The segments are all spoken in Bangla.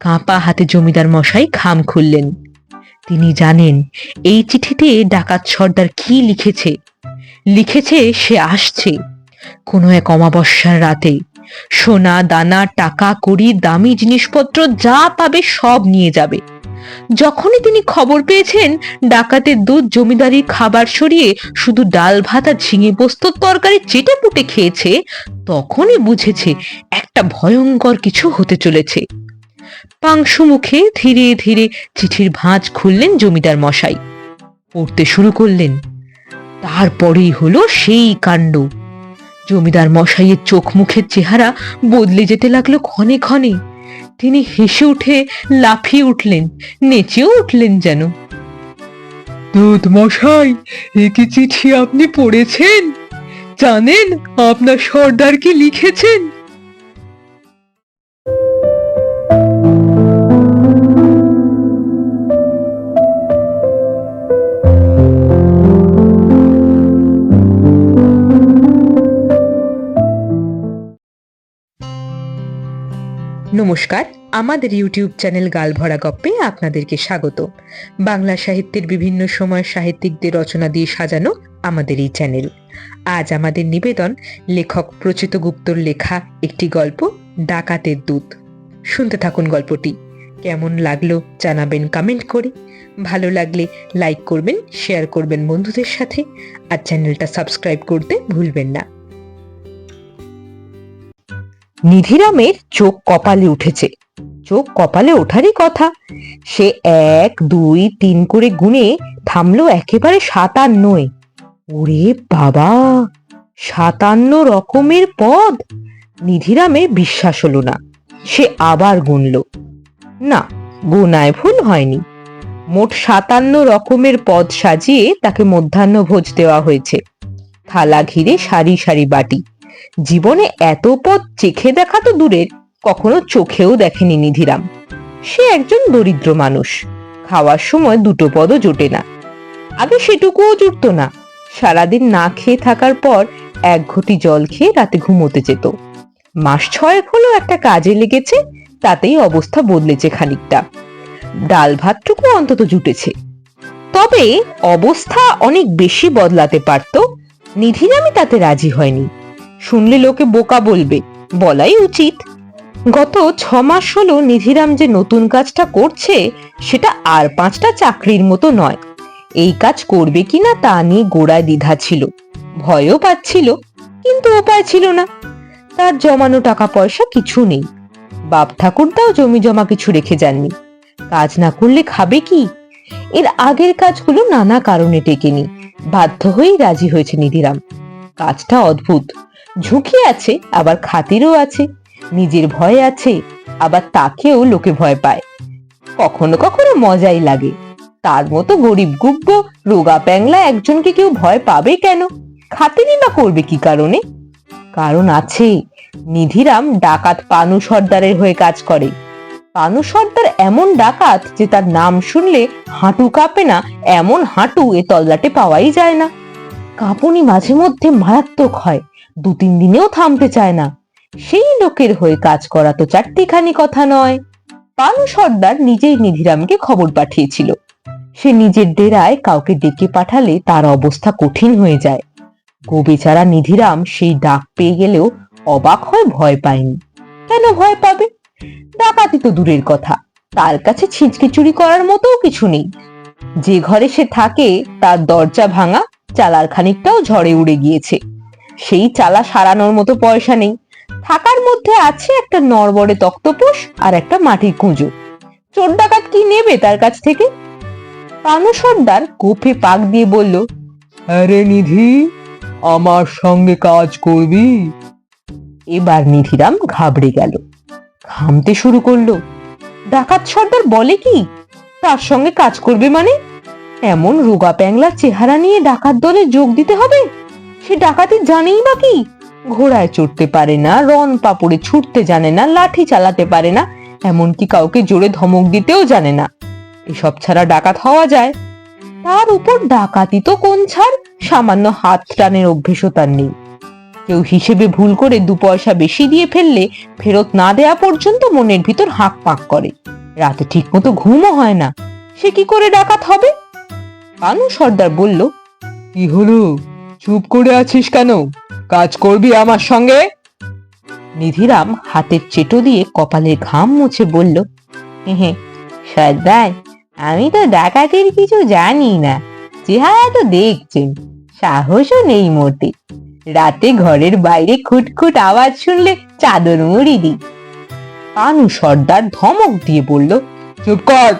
কাঁপা হাতে জমিদার মশাই খাম খুললেন। তিনি জানেন, এই চিঠিতে ডাকাত সর্দার কি লিখেছে। লিখেছে, সে আসছে। কোনো এক অমাবস্যার রাতে সোনা, দানা, টাকা, কড়ি, দামি জিনিসপত্র যা পাবে সব নিয়ে যাবে। যখনই তিনি খবর পেয়েছেন, ডাকাতের দুধ জমিদারি খাবার সরিয়ে শুধু ডাল, ভাত আর ঝিঙে পোস্তর তরকারি চেটে পুটে খেয়েছে, তখনই বুঝেছে একটা ভয়ঙ্কর কিছু হতে চলেছে। পাংশু মুখে ধীরে ধীরে চিঠির ভাঁজ খুললেন জমিদার মশাই। পড়তে শুরু করলেন। তারপরেই হলো সেই কাণ্ড। জমিদার মশাইয়ের চোখ মুখের চেহারা বদলে যেতে লাগল ক্ষণে ক্ষণে। তিনি হেসে উঠে লাফিয়ে উঠলেন, নেচেও উঠলেন যেন। মশাই, এ কি চিঠি আপনি পড়েছেন? জানেন, আপনার সর্দার কি লিখেছেন? নমস্কার, আমাদের ইউটিউব চ্যানেল গালভরা গপ্পে আপনাদেরকে স্বাগত। বাংলা সাহিত্যের বিভিন্ন সময় সাহিত্যিকদের রচনা দিয়ে সাজানো আমাদের এই চ্যানেল। আজ আমাদের নিবেদন, লেখক প্রচিত গুপ্তর লেখা একটি গল্প, ডাকাতের দূত। শুনতে থাকুন গল্পটি। কেমন লাগল জানাবেন কমেন্ট করে। ভালো লাগলে লাইক করবেন শেয়ার করবেন বন্ধুদের সাথে। আর চ্যানেলটা সাবস্ক্রাইব করতে ভুলবেন না। নিধিরামের চোখ কপালে উঠেছে। চোখ কপালে ওঠারই কথা, সে এক, দুই, তিন করে গুনে থামলো একেবারে সাতান্নয়। ওরে বাবা, সাতান্ন রকমের পদ! নিধিরামে বিশ্বাস হলো না, সে আবার গুনল। না, গোনায় ভুল হয়নি। মোট সাতান্ন রকমের পদ সাজিয়ে তাকে মধ্যাহ্ন ভোজ দেওয়া হয়েছে। থালা ঘিরে সারি সারি বাটি। জীবনে এত পদ চেখে দেখা তো দূরের, কখনো চোখেও দেখেনি নিধিরাম। সে একজন দরিদ্র মানুষ। খাওয়ার সময় দুটো পদও জোটে না। আগে সেটুকুও জুটত না। সারাদিন না খেয়ে থাকার পর এক ঘটি জল খেয়ে রাতে ঘুমোতে যেত। মাস ছয়েক হলো একটা কাজে লেগেছে, তাতেই অবস্থা বদলেছে খানিকটা। ডাল ভাতটুকু অন্তত জুটেছে। তবে অবস্থা অনেক বেশি বদলাতে পারত, নিধিরামই তাতে রাজি হয়নি। শুনলে লোকে বোকা বলবে, বলাই উচিত। গত ছ মাস হলো নিধিরাম যে নতুন কাজটা করছে, সেটা আর পাঁচটা চাকরির মতো নয়। এই কাজ করবে কিনা তা নিয়ে গোড়ায় দ্বিধা ছিল, ভয়ও পাচ্ছিল, কিন্তু উপায় ছিল না। তার জমানো টাকা পয়সা কিছু নেই। বাপ ঠাকুরদাও জমি জমা কিছু রেখে যাননি। কাজ না করলে খাবে কি? এর আগের কাজগুলো নানা কারণে টেকেনি। বাধ্য হয়েই রাজি হয়েছে নিধিরাম। কাজটা অদ্ভুত। ঝুঁকি আছে, আবার খাতিরও আছে। নিজের ভয় আছে, আবার তাকেও লোকে ভয় পায়। কখনো কখনো মজাই লাগে। তার মতো গরিব গুব্ব, রোগা প্যাংলা একজনকে কেউ ভয় পাবে কেন? খাতিরই বা করবে কি কারণে? কারণ আছে, নিধিরাম ডাকাত পানু সর্দারের হয়ে কাজ করে। পানু সর্দার এমন ডাকাত যে তার নাম শুনলে হাঁটু কাঁপে না, এমন হাঁটু এ তল্লাটে পাওয়াই যায় না। কাঁপুনি মাঝে মধ্যে মারাত্মক হয়। দু তিন দিনেও থামতে চায় না। সেই লোকের হয়ে কাজ করা তো চারটিখানি কথা নয়। পানু সর্দার নিজেই নিধিরামকে খবর পাঠিয়েছিল। সে নিজের ডেরায় কাউকে ডেকে পাঠালে তার অবস্থা কঠিন হয়ে যায়। গোবেচারা নিধিরাম সেই ডাক পেয়ে গেলেও অবাক হয় ভয় পায়নি। কেন ভয় পাবে? ডাকাতি তো দূরের কথা। তার কাছে ছিঁচকে চুরি করার মতো কিছু নেই। যে ঘরে সে থাকে, তার দরজা ভাঙা, চালার খানিকটাও ঝড়ে উড়ে গিয়েছে। সেই চালা সারানোর মতো পয়সা নেই। থাকার মধ্যে আছে একটা নড়বড়ে তক্তপোষ আর একটা মাটির কুঁজো। চোর ডাকাত কি নেবে তার কাছ থেকে? পানু সর্দার কোফে পাক দিয়ে বলল আরে নিধি আমার সঙ্গে কাজ করবি? এবার নিধিরাম ঘাবড়ে গেল। ঘামতে শুরু করল। ডাকাত সর্দার বলে কি? তার সঙ্গে কাজ করবে মানে? এমন রোগা প্যাংলা চেহারা নিয়ে ডাকাত দলে যোগ দিতে হবে? সে ডাকাতি জানেই বা কি? ঘোড়ায় চড়তে পারে না রন পাপড়ে ছুটতে জানে না, লাঠি চালাতে পারে না, এমনকি কাউকে জোরে ধমক দিতেও জানে না। এসব ছাড়া ডাকাত হওয়া যায়। তার উপর ডাকাতি তো কোন ছাড়? সামান্য হাত টানের অভ্যেসও তার নেই। কেউ হিসেবে ভুল করে দু পয়সা বেশি দিয়ে ফেললে ফেরত না দেয়া পর্যন্ত মনের ভিতর হাঁক পাক করে। রাতে ঠিক মতো ঘুমও হয় না। সে কি করে ডাকাত হবে? কানু সর্দার বলল, কি হলো? চুপ করে আছিস কেন? কাজ করবি আমার সঙ্গে? নিধিরাম হাতের চেটো দিয়ে কপালের ঘাম মুছে বলল "হেহে, সর্দার আমি তো ডাকাতির কিছু জানি না। চেহারা তো দেখছেন সাহসও নেই মোটে। রাতে ঘরের বাইরে খুটখুট আওয়াজ শুনলে চাদর মুড়ি দিই। কানু সর্দার ধমক দিয়ে বলল চুপ কর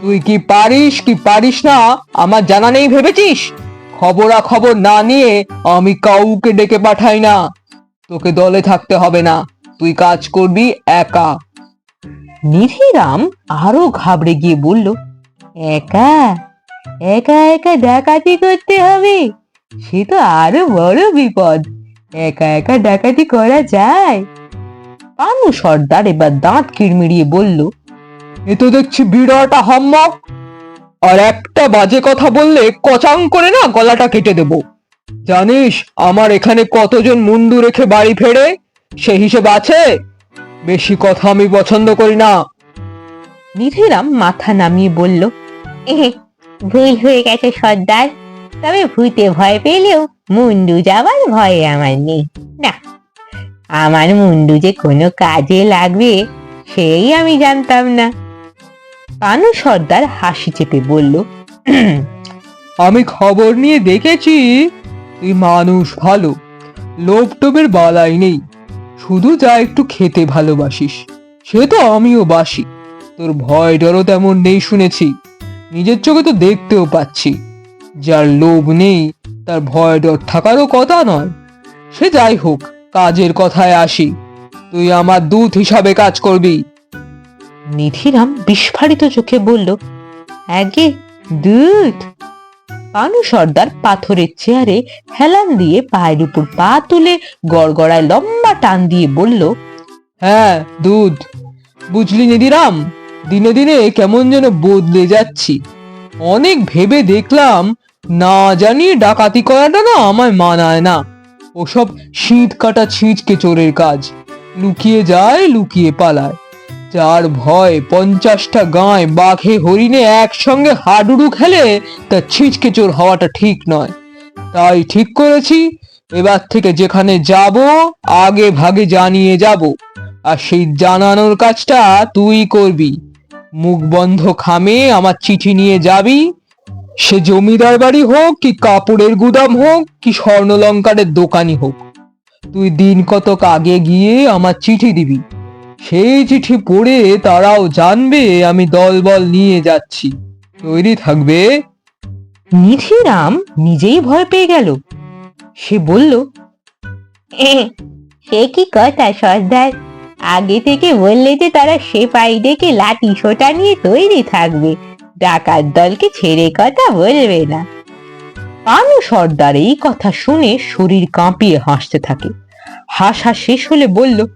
তুই কি পারিস কি পারিস না? আমার জানা নেই ভেবেছিস? খবরা খবর না নিয়ে আমি কাউকে ডেকে পাঠাই না। তোকে দলে থাকতে হবে না। তুই কাজ করবি একা। নিধিরাম আরও ঘাবড়ে গিয়ে বলল, একা? একা একা ডাকাতি করতে হবে? সে তো আরও বড় বিপদ। একা একা ডাকাতি করা যায়? পানু সর্দার এবার দাঁত কিড়মিড়িয়ে বলল, এ তো দেখছি বিরাট হাম্মক আর একটা বাজে কথা বললে কচাং করে না গলাটা কেটে দেব। জানিস, আমার এখানে কতজন মুন্ডু রেখে বাড়ি ফেরে? সে হিসেব আছে? বেশি কথা আমি পছন্দ করি না। নিধিরাম মাথা নামিয়ে বলল ভুল হয়ে গেছে সর্দার। তবে ভূতে ভয় পেলেও মুন্ডু যাওয়ার ভয় আমার নেই। না, আমার মুন্ডু যে কোনো কাজে লাগবে, সেই আমি জানতাম না। কানু সর্দার হাসি চেপে বলল আমি খবর নিয়ে দেখেছি তুই মানুষ ভালো। লোভ টোপের বালাই নেই। শুধু যা একটু খেতে ভালোবাসিস, সে তো আমিও বাসি। তোর ভয় ডরও তেমন নেই শুনেছি। নিজের চোখে তো দেখতেও পাচ্ছি। যার লোভ নেই, তার ভয় ডর থাকারও কথা নয়। সে যাই হোক, কাজের কথায় আসি। তুই আমার দূত হিসাবে কাজ করবি। নিধিরাম বিস্ফারিত চোখে বলল, আগে দুধ পানু সর্দার পাথরের চেয়ারে হেলান দিয়ে পায়ের উপর পা তুলে গড়গড়ায় লম্বা টান দিয়ে বলল হ্যাঁ দুধ বুঝলি নিধিরাম, দিনে দিনে কেমন যেন বদলে যাচ্ছি। অনেক ভেবে দেখলাম না জানিয়ে ডাকাতি করাটা না আমায় মানায় না। ওসব শীত কাটা ছিঁচকে চোরের কাজ, লুকিয়ে যায়, লুকিয়ে পালায়। যার ভয় পঞ্চাশটা গাঁয় বাঘে, হরিণে একসঙ্গে হাডুডু খেলে, তা ছিঁচকে চোর হওয়াটা ঠিক নয়। তাই ঠিক করেছি, এবার থেকে যেখানে যাব, আগে ভাগে জানিয়ে যাব। আর সেই জানানোর কাজটা তুই করবি। মুখ বন্ধ খামে আমার চিঠি নিয়ে যাবি। সে জমিদার বাড়ি হোক, কি কাপড়ের গুদাম হোক, কি স্বর্ণলঙ্কারের দোকানই হোক। তুই দিন কতক আগে গিয়ে আমার চিঠি দিবি। সেই চিঠি পড়ে তারাও জানবে, আমি দলবল নিয়ে যাচ্ছি। তৈরি থাকবে। নিধিরাম নিজেই ভয় পেয়ে গেল। সে বলল সে কি কথা সর্দার? আগে থেকে বললে যে তারা সে পাই ডেকে লাঠি সোটা নিয়ে তৈরি থাকবে। ডাকাত দলকে ছেড়ে কথা বলবে না। পানু সর্দার এই কথা শুনে শরীর কাঁপিয়ে হাসতে থাকে। হাসা শেষ হলে বলল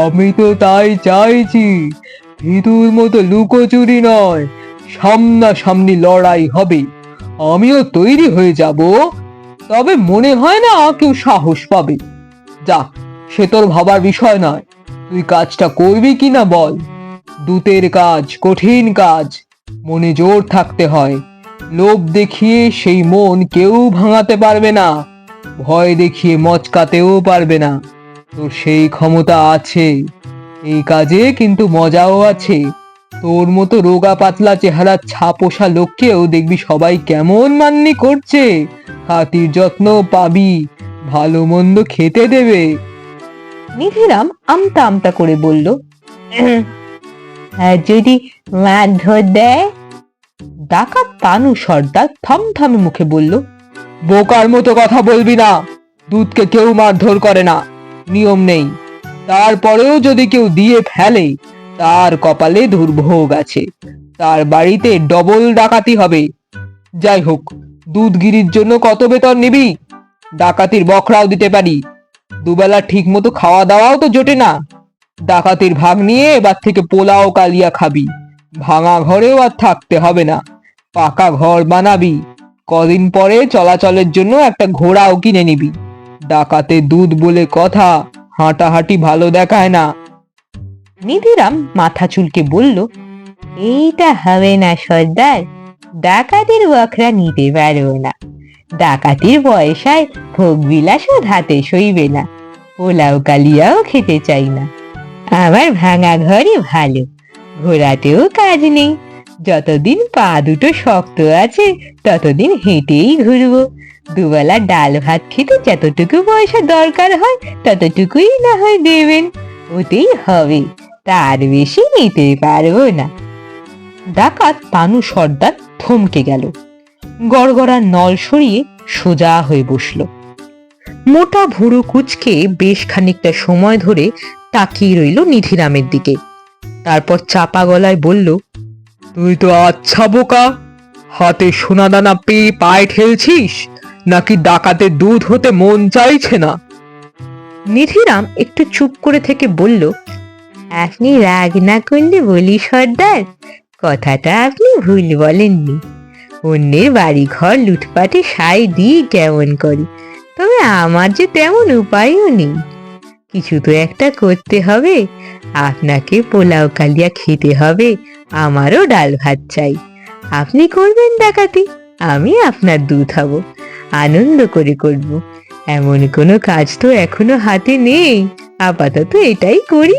আমি তো তাই চাইছি, ভিতুর মতো লুকোচুরি নয়, সামনাসামনি লড়াই হবে। আমিও তৈরি হয়ে যাব, তবে মনে হয় না কেউ সাহস পাবে। যাক সে তোর ভাবার বিষয় নয়, তুই কাজটা করবি কিনা বল। দূতের কাজ, কঠিন কাজ, মনে জোর থাকতে হয়। লোভ দেখিয়ে সেই মন কেউ ভাঙাতে পারবে না। ভয় দেখিয়ে মচকাতেও পারবে না। তোর সেই ক্ষমতা আছে। এই কাজে কিন্তু মজাও আছে। তোর মতো রোগা পাতলা চেহারা ছাপোষা লোককেও দেখবি সবাই কেমন মান্নি করছে। খাতির যত্ন পাবি, ভালো মন্দ খেতে দেবে। নিধিরাম আমতা আমতা করে বলল যদি দেয়? ডাকাত পানু সর্দার থমথমে মুখে বলল বোকার মতো কথা বলবি না। দুধকে কেউ মারধর করে না। নিয়ম নেই। তারপরেও যদি কেউ দিয়ে ফেলে, তার কপালে দুর্ভোগ আছে। তার বাড়িতে ডবল ডাকাতি হবে। যাই হোক, দুধগিরির জন্য কত বেতন নিবি? ডাকাতির বখরাও দিতে পারি। দুবেলা ঠিক মতো খাওয়া দাওয়াও তো জোটে না। ডাকাতির ভাগ নিয়ে এবার থেকে পোলাও কালিয়া খাবি। ভাঙা ঘরেও আর থাকতে হবে না। পাকা ঘর বানাবি। কদিন পরে চলাচলের জন্য একটা ঘোড়াও কিনে নিবি। ডাকাতে দুধ বলে কথা, হাঁটাহাঁটি ভালো দেখায় না। নিধিরাম মাথা চুলকে বলল, এইটা হবে না সর্দার, ডাকাতির বকরা নিতে পারব না। ডাকাতির পয়সায় ভোগ বিলাসও হাতে সইবে না, পোলাও কালিয়াও খেতে চাই না। আমার ভাঙা ঘরই ভালো ঘোরাতেও কাজ নেই। যতদিন পা দুটো শক্ত আছে, ততদিন হেঁটেই ঘুরবো। দুবেলা ডাল ভাত খেতে যতটুকু পয়সা দরকার হয়, ততটুকুই না হয় দেবেন। ওতেই হবে, তার বেশি নিতে পারব না। ডাকাত পানু সর্দার থমকে গেল। গড়গড়া নল সরিয়ে সোজা হয়ে বসল। মোটা ভুরু কুচকে বেশ খানিকটা সময় ধরে তাকিয়ে রইল নিধিরামের দিকে। তারপর চাপা গলায় বলল তুই তো আচ্ছা বোকা। হাতে সোনাদানা পেয়ে পায়ে ঠেলছিস? নাকি ডাকাতে দুধ হতে মন চাইছে না? নিধিরাম একটু চুপ করে থেকে বলল, আপনি রাগ না করলে বলি সর্দার, কথাটা আপনি ভুল বলেননি। অন্যের বাড়ি ঘর লুটপাটে সাই দিই কেমন করি, তবে আমার যে তেমন উপায়ও নেই। কিছু তো একটা করতে হবে, আপনাকে পোলাও কালিয়া খেতে হবে আমারও ডাল ভাত চাই। আপনি করবেন ডাকাতি, আমি আপনার দুধ হব আনন্দ করে করব। এমন কোনো কাজ তো এখনও হাতে নেই, আপাতত এটাই করি।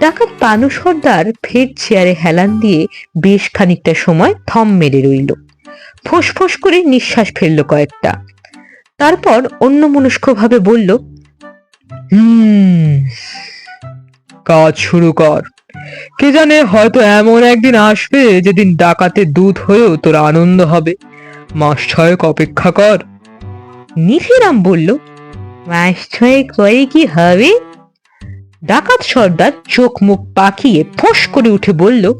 ডাকাত পানু সর্দার ফের চেয়ারে হেলান দিয়ে বেশ খানিকটা সময় থম মেরে রইল। ফোঁস করে নিঃশ্বাস ফেলল কয়েকটা। তারপর অন্য ভাবে বলল, হুম, কাজ শুরু কর। কে জানে হয়তো এমন একদিন আসবে যেদিন ডাকাতে দুধ হয়েও তোর আনন্দ হবে। মাস ছয়েক অপেক্ষা কর। নিধিরাম বলল মাস ছয়েক পরে কি হবে? ডাকাত সর্দার চোখ মুখ পাকিয়ে ফোঁস করে উঠে বলল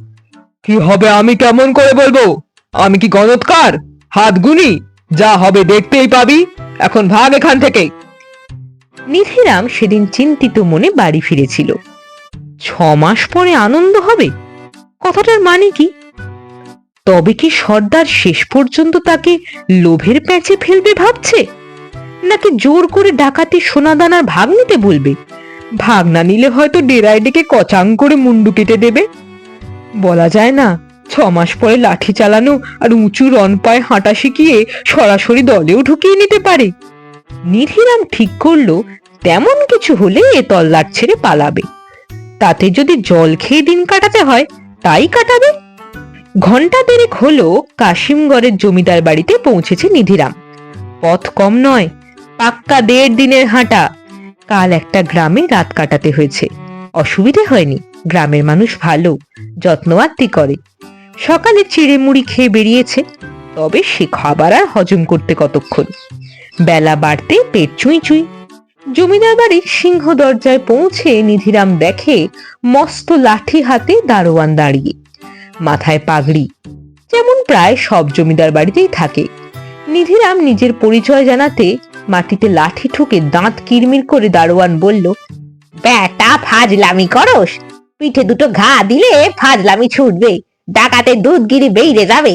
কি হবে আমি কেমন করে বলব? আমি কি গণৎকার? হাত গুনি যা হবে দেখতেই পাবি। এখন ভাগ এখান থেকে। নিধিরাম সেদিন চিন্তিত মনে বাড়ি ফিরেছিল। ছ মাস পরে আনন্দ হবে? কথাটার মানে কি? তবে কি সর্দার শেষ পর্যন্ত তাকে লোভের প্যাঁচে ফেলবে ভাবছে? নাকি জোর করে ডাকাতি সোনাদানার ভাগ নিতে বলবে? ভাগ না নিলে হয়তো ডেরায় ডেকে কচাং করে মুন্ডু কেটে দেবে? বলা যায় না ছ মাস পরে লাঠি চালানো আর উঁচু রন পায়ে হাঁটা শিখিয়ে সরাসরি দলেও ঢুকিয়ে নিতে পারে। নিধিরাম ঠিক করল, তেমন কিছু হলে এ তল্লাট ছেড়ে পালাবে। তাতে যদি জল খেয়ে দিন কাটাতে হয়, তাই কাটাবে। ঘণ্টা দেরেক হলো কাশিমগড়ের জমিদার বাড়িতে পৌঁছেছে নিধিরাম। পথ কম নয়, পাক্কা দেড় দিনের হাঁটা। কাল একটা গ্রামে রাত কাটাতে হয়েছে। অসুবিধে হয়নি, গ্রামের মানুষ ভালো, যত্ন আত্মি করে। সকালে চিড়ে মুড়ি খেয়ে বেরিয়েছে, তবে সে খাবার আর হজম করতে কতক্ষণ? বেলা বাড়তে পেট চুঁই চুই। জমিদার বাড়ির সিংহ দরজায় পৌঁছে নিধিরাম দেখে মস্ত লাঠি হাতে দারোয়ান দাঁড়িয়ে। মাথায় পাগড়ি, যেমন প্রায় সব জমিদার বাড়িতেই থাকে। নিধিরাম নিজের পরিচয় জানাতে মাটিতে লাঠি ঠুকে দাঁত কিরমির করে দারোয়ান বলল ব্যাটা ফাজলামি করস। পিঠে দুটো ঘা দিলে ফাজলামি ছুটবে। ডাকাতে দুধগিরি বেইরে যাবে।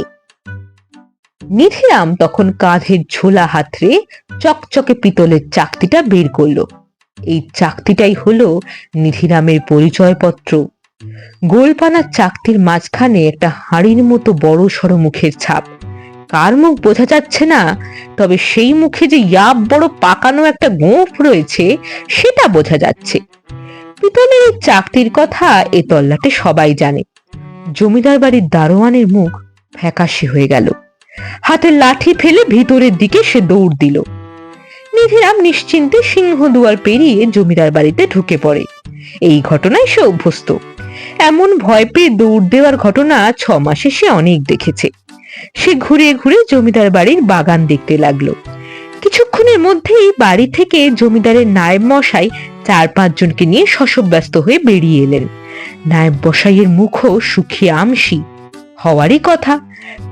নিধিরাম তখন কাঁধের ঝোলা হাতরে চকচকে পিতলের চাকতিটা বের করল। এই চাকতিটাই হলো নিধিরামের পরিচয়পত্র। গোলপানার চাকতির মাঝখানে একটা হাড়ির মতো বড় সড়ো মুখের ছাপ। কার মুখ বোঝা যাচ্ছে না, তবে সেই মুখে যে ইয়াব বড় পাকানো একটা গোঁফ রয়েছে, সেটা বোঝা যাচ্ছে। পিতলের এই চাকতির কথা এ তল্লাটে সবাই জানে। জমিদার বাড়ির দারোয়ানের মুখ ফ্যাকাশে হয়ে গেল। হাতের লাঠি ফেলে ভিতরের দিকে সে দৌড় দিল। নিধিরাম নিশ্চিন্তে সিংহ দুয়ার পেরিয়ে জমিদার বাড়িতে ঢুকে পড়ে। এই ঘটনায় সে অভ্যস্ত। এমন ভয় পেয়ে দৌড় দেওয়ার ঘটনা ছ মাসে সে অনেক দেখেছে। সে ঘুরে ঘুরে জমিদার বাড়ির বাগান দেখতে লাগল। কিছুক্ষণের মধ্যেই বাড়ি থেকে জমিদারের নায়েব মশাই চার পাঁচজনকে নিয়ে শশব্যস্ত হয়ে বেরিয়ে এলেন। নায়েব মশাইয়ের মুখও সুখী আমসি হওয়ারই কথা।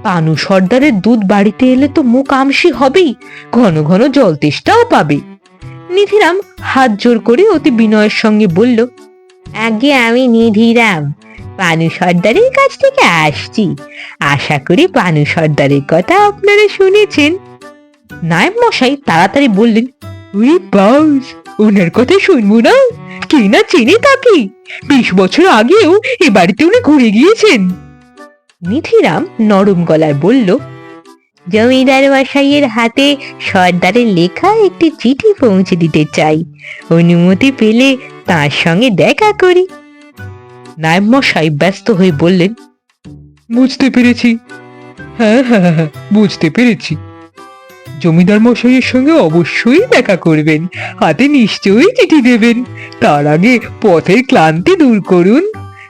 পানু সর্দারের দুধ বাড়িতে এলে তো মুখ আমসি হবেই, ঘন ঘন জল তেষ্টাও পাবে। নিধিরাম হাত জোর করে অতি বিনয়ের সঙ্গে বলল, আগে আমি নিধিরাম, পানু সর্দারের কাছ থেকে আসছি। আশা করি পানু সর্দারের কথা আপনারা শুনেছেন। নায়েব মশাই তাড়াতাড়ি বললেন ওই বাস, ওনার কথা শুনব না? কে না চেনে তাকে? বিশ বছর আগেও এ বাড়িতে উনি ঘুরে গিয়েছেন। নিধিরাম নরম গলায় বলল, জমিদার মশাইয়ের হাতে সর্দারের লেখা একটি চিঠি পৌঁছে দিতে চাই। অনুমতি পেলে তার সঙ্গে দেখা করি। নায়েব মশাই ব্যস্ত হয়ে বললেন, বুঝতে পেরেছি। হ্যাঁ হ্যাঁ হ্যাঁ বুঝতে পেরেছি। জমিদার মশাইয়ের সঙ্গে অবশ্যই দেখা করবেন। হাতে নিশ্চয়ই চিঠি দেবেন। তার আগে পথের ক্লান্তি দূর করুন।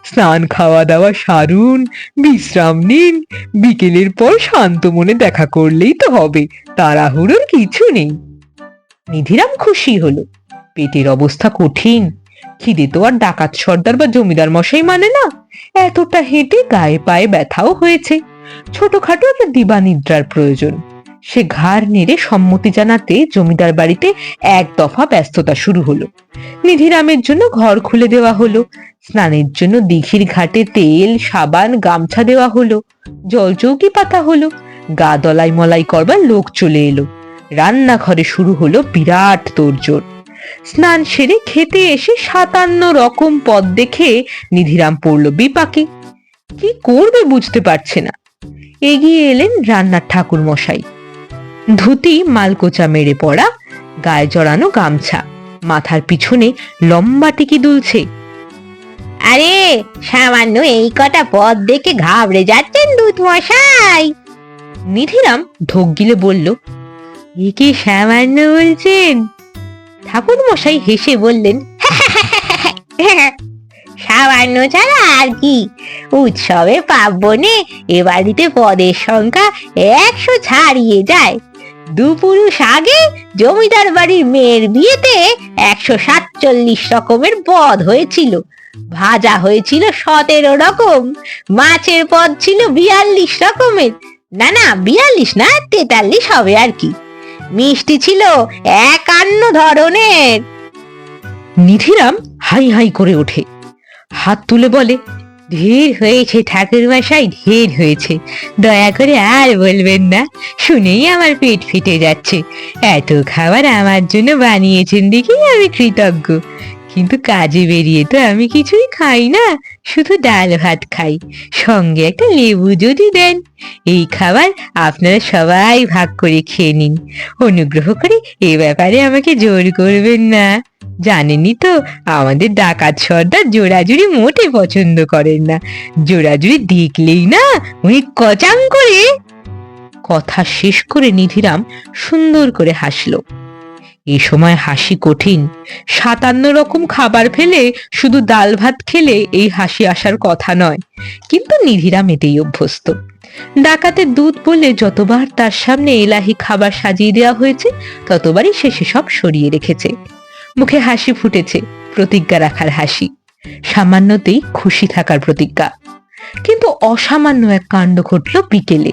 স্নান খাওয়া দাওয়া সারুন, বিশ্রাম নিন, বিকেলের পর শান্ত মনে দেখা করলেই তো হবে, তাড়াহুড়োর কিছু নেই। নিধিরাম খুশি হলো, পেটের অবস্থা কঠিন, খিদে তো আর ডাকাত সর্দার বা জমিদার মশাই মানে না, এতটা হেঁটে গায়ে পায়ে ব্যথাও হয়েছে, ছোটখাটো একটা দিবানিদ্রার প্রয়োজন। সে ঘাড় নেড়ে সম্মতি জানাতে জমিদার বাড়িতে এক দফা ব্যস্ততা শুরু হলো। নিধিরামের জন্য ঘর খুলে দেওয়া হলো। স্নানের জন্য দিঘির ঘাটে তেল, সাবান, গামছা দেওয়া হলো। জলচৌকি পাতা হলো। গা দলাই মলাই করবার লোক চলে এলো। রান্নাঘরে শুরু হলো বিরাট তোড়জোড়। স্নান সেরে খেতে এসে সাতান্ন রকম পদ দেখে নিধিরাম পড়ল বিপাকে। কি করবে বুঝতে পারছে না। এগিয়ে এলেন রান্নার ঠাকুর মশাই ধুতি মালকোচা মেরে পড়া গায়ে জড়ানো গামছা। মাথার পিছনে লম্বা টিকি দুলছে। আরে সামান্য এই কটা পথ দেখে ঘাবড়ে যাচ্ছেন দুধ মশাই নিধিরাম ঢোক গিলে বলল এ কি সামান্য বলছেন? ঠাকুর মশাই হেসে বললেন সামান্য ছাড়া আর কি। উৎসবে পার্বণে এ বাড়িতে পদের সংখ্যা একশো ছাড়িয়ে যায়। দু পুরুষ আগে জমিদার বাড়ির মেয়ের বিয়েতে একশো সাতচল্লিশ রকমের পদ হয়েছিল। ভাজা হয়েছিল সতেরো রকম, মাছের পদ ছিল বিয়াল্লিশ রকমের। না না, বিয়াল্লিশ না, তেতাল্লিশ হবে আর কি। মিষ্টি ছিল একান্ন ধরনের। নিধিরাম হাই হাই করে ওঠে। হাত তুলে বলে ঢের হয়েছে ঠাকুর মশাই ঢের হয়েছে। দয়া করে আর বলবেন না, শুনেই আমার পেট ফেটে যাচ্ছে। এত খাবার আমার জন্য বানিয়েছেন দেখেই আমি কৃতজ্ঞ। কিন্তু কাজে বেরিয়ে তো আমি কিছুই খাই না, শুধু ডাল ভাত খাই। সঙ্গে একটা লেবু যদি দেন, এই খাবার আপনারা সবাই ভাগ করে খেয়ে নিন। অনুগ্রহ করে এ ব্যাপারে আমাকে জোর করবেন না। জানেনই তো, আমাদের ডাকাত সর্দার জোড়াজুড়ি মোটে পছন্দ করেন না। জোড়াজুড়ি দেখলেই না, উনি কচাং করে কথা শেষ করে নিধিরাম সুন্দর করে হাসলো। এ সময় হাসি কঠিন। সাতান্ন রকম খাবার ফেলে শুধু ডাল ভাত খেলে এই হাসি আসার কথা নয়, কিন্তু নিধিরাম এতেই অভ্যস্ত। ডাকাতের দুধ বলে যতবার তার সামনে এলাহি খাবার সাজিয়ে দেওয়া হয়েছে, ততবারই সে সেসব সরিয়ে রেখেছে। মুখে হাসি ফুটেছে, প্রতিজ্ঞা রাখার হাসি। সামান্যতেই খুশি থাকার প্রতিজ্ঞা। কিন্তু অসামান্য এক কাণ্ড ঘটল বিকেলে।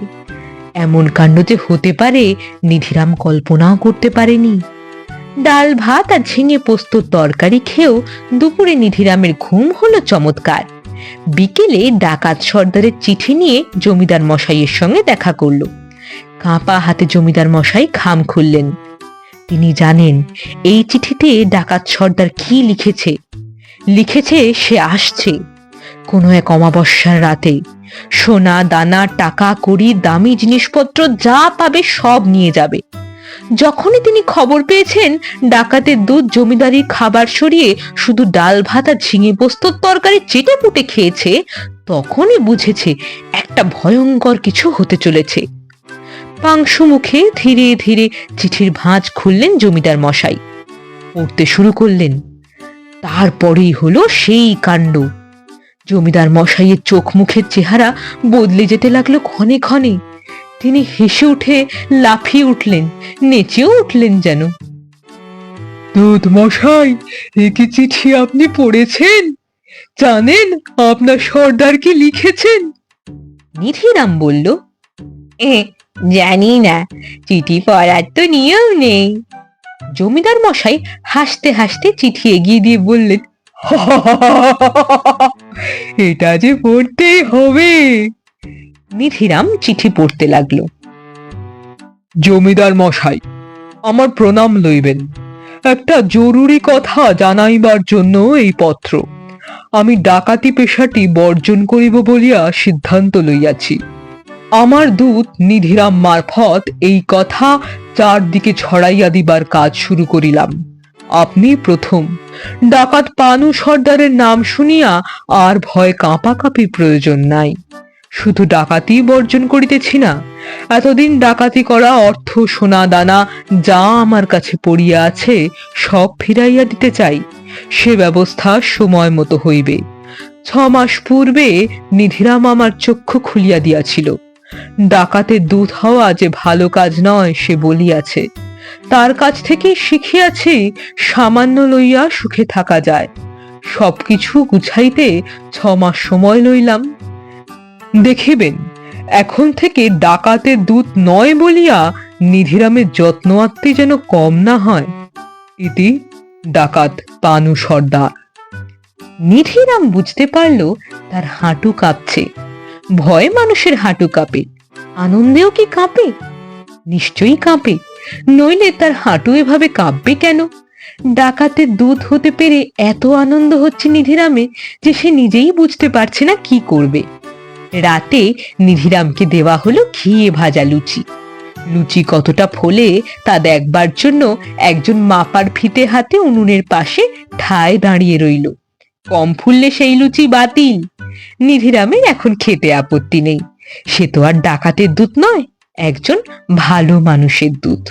এমন কাণ্ড যে হতে পারে, নিধিরাম কল্পনাও করতে পারেনি। ডাল ভাত আর ঝিঙে পোস্তর তরকারি খেয়েও দুপুরে নিধিরামের ঘুম হলো চমৎকার। বিকেলে ডাকাত সর্দারের চিঠি নিয়ে জমিদার মশাইয়ের সঙ্গে দেখা করল। কাঁপা হাতে জমিদার মশাই খাম খুললেন। তিনি জানেন, এই চিঠিতে ডাকাত সর্দার কি লিখেছে। লিখেছে, সে আসছে। কোনো এক অমাবস্যার রাতে সোনা, দানা, টাকা, কড়ি, দামি জিনিসপত্র যা পাবে সব নিয়ে যাবে। যখনই তিনি খবর পেয়েছেন, ডাকাতের দুধ জমিদারির খাবার সরিয়ে শুধু ডাল ভাত আর ঝিঙে পোস্তর তরকারি চেটে পুটে খেয়েছে, তখনই বুঝেছে একটা ভয়ঙ্কর কিছু হতে চলেছে। পাংশু মুখে ধীরে ধীরে চিঠির ভাঁজ খুললেন জমিদার মশাই। পড়তে শুরু করলেন। তারপরেই হলো সেই কাণ্ড। জমিদার মশাইয়ের চোখ মুখের চেহারা বদলে যেতে লাগল ক্ষণে ক্ষণে। তিনি হেসে উঠে লাফিয়ে উঠলেন নেচেও উঠলেন যেন। দুধ মশাই কি চিঠি আপনি পড়েছেন? জানেন আপনার সর্দার কি লিখেছেন। নিধিরাম বলল এ, জানি না, চিঠি পড়ার তো নিয়ম নেই। জমিদার মশাই হাসতে হাসতে চিঠি এগিয়ে দিয়ে বললেন এটা যে পড়তেই হবে। নিধিরাম চিঠি পড়তে লাগল। জমিদার মশাই, আমার প্রণাম লইবেন। একটা জরুরি কথা জানাইবার জন্য এই পত্র। আমি ডাকাতি পেশাটি বর্জন করিব বলিয়া সিদ্ধান্ত লইয়াছি। আমার দূত নিধিরাম মারফত এই কথা চারদিকে ছড়াইয়া দিবার কাজ শুরু করিলাম। আপনি প্রথম। ডাকাত পানু সর্দারের নাম শুনিয়া আর ভয় কাঁপাকাঁপির প্রয়োজন নাই। শুধু ডাকাতি বর্জন করিতেছি না, এতদিন ডাকাতি করা অর্থ, সোনা, দানা যা আমার কাছে পড়িয়া আছে সব ফিরাইয়া দিতে চাই। সে ব্যবস্থা সময় মতো হইবে। ছ মাস পূর্বে নিধিরাম আমার চক্ষু খুলিয়া দিয়াছিল। ডাকাতে দুধ হওয়া যে ভালো কাজ নয়, সে বলিয়াছে। তার কাছ থেকে শিখিয়াছি, সামান্য লইয়া সুখে থাকা যায়। সবকিছু গুছাইতে ছ মাস সময় লইলাম। দেখিবেন, এখন থেকে ডাকাতের দূত নয় বলিয়া নিধিরামের যত্ন আত্মে যেন কম না হয়। ইতি ডাকাত পানু সর্দার। নিধিরাম বুঝতে পারল, তার হাঁটু কাঁপছে। ভয় মানুষের হাঁটু কাঁপে। আনন্দেও কি কাঁপে? নিশ্চয়ই কাঁপে। নইলে তার হাঁটু এভাবে কাঁপবে কেন? ডাকাতে দুধ হতে পেরে এত আনন্দ হচ্ছে নিধিরামে যে সে নিজেই বুঝতে পারছে না কি করবে। রাতে নিধিরামকে দেওয়া হলো ঘিয়ে ভাজা লুচি। লুচি কতটা ফোলে তা দেখবার জন্য একজন মাপার ফিতে হাতে উনুনের পাশে ঠায় দাঁড়িয়ে রইল। কম ফুললে সেই লুচি বাতিল। নিধিরামের এখন খেতে আপত্তি নেই। সে তো আর ডাকাতের দুধ নয়, একজন ভালো মানুষের দুধ